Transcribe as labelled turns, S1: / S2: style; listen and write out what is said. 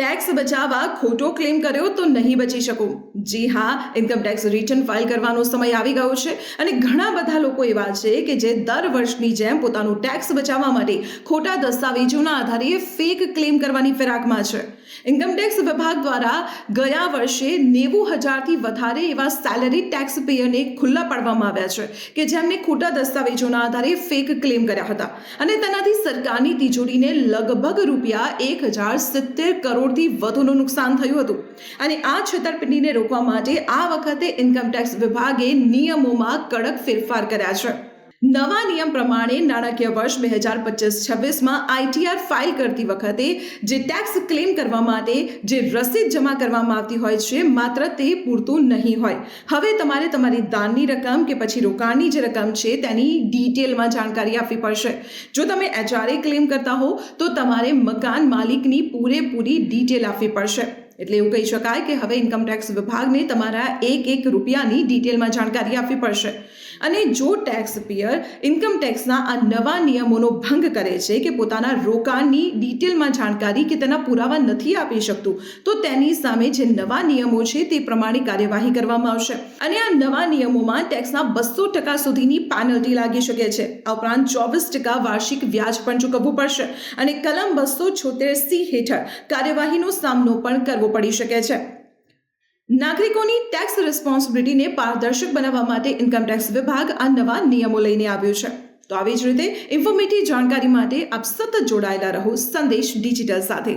S1: Tax બચાવવા ખોટો claim કર્યો તો નહીં બચી શકો. જી હા ઇન્કમ ટેક્સ રિટર્ન ફાઇલ કરવાનો સમય આવી ગયો છે અને ઘણા બધા લોકો એવા છે કે જે દર વર્ષની જેમ પોતાનું ટેક્સ બચાવવા માટે ખોટા દસ્તાવેજોના આધારે ફેક ક્લેમ કરવાની ફિરાકમાં છે. ઇન્કમ ટેક્સ વિભાગ દ્વારા ગયા વર્ષે નેવું હજારથી વધારે એવા સેલરી ટેક્સ પેયરને ખુલ્લા પાડવામાં આવ્યા છે કે જેમને ખોટા દસ્તાવેજોના આધારે ફેક ક્લેમ કર્યા હતા. અને તેનાથી સરકારની તિજોરીને લગભગ રૂપિયા એક હજાર સિત્તેર કરોડથી વધુનું નુકસાન થયું હતું. અને આ છેતરપિંડીને રોકવા માટે આ વખતે ઇન્કમટેક્સ વિભાગે નિયમોમાં કડક ફેરફાર કર્યા છે. નવા નિયમ પ્રમાણે નાણાકીય વર્ષ બે હજાર પચીસ છવ્વીસમાં આઈટીઆર ફાઇલ કરતી વખતે જે ટેક્સ ક્લેમ કરવા માટે જે રસીદ જમા કરવામાં આવતી હોય છે, માત્ર તે પૂરતું નહીં હોય. હવે તમારે તમારી દાનની રકમ કે પછી રોકાણની જે રકમ છે, તેની ડિટેલમાં જાણકારી આપવી પડશે. જો તમે એચઆરએ ક્લેમ કરતા હો, તો તમારે મકાન માલિકની પૂરેપૂરી ડિટેલ આપવી પડશે. એટલે એવું કહી શકાય કે હવે ઇન્કમટેક્સ વિભાગને તમારા એક એક રૂપિયાની ડિટેલમાં જાણકારી આપવી પડશે. અને જો ટેક્સ પેયર ઇન્કમ ટેક્સના આ નવા નિયમોનો ભંગ કરે છે કે પોતાના રોકાણની ડિટેલમાં જાણકારી કે તેના પુરાવા નથી આપી શકતું, તો તેની સામે જે નવા નિયમો છે તે પ્રમાણે કાર્યવાહી કરવામાં આવશે. અને આ નવા નિયમોમાં ટેક્સના બસો ટકા સુધીની પેનલ્ટી લાગી શકે છે. આ ઉપરાંત ચોવીસ ટકા વાર્ષિક વ્યાજ પણ ચૂકવવું પડશે. અને કલમ બસો છોતેર સી હેઠળ કાર્યવાહીનો સામનો પણ કરવો પડી શકે છે. નાગરિકોની ટેક્સ રિસ્પોન્સિબિલિટીને પારદર્શક બનાવવા માટે ઇન્કમટેક્સ વિભાગ આ નવા નિયમો લઈને આવ્યો છે. તો આવી જ રીતે ઇન્ફોર્મેટિવ જાણકારી માટે આપ સતત જોડાયેલા રહો સંદેશ ડિજિટલ સાથે.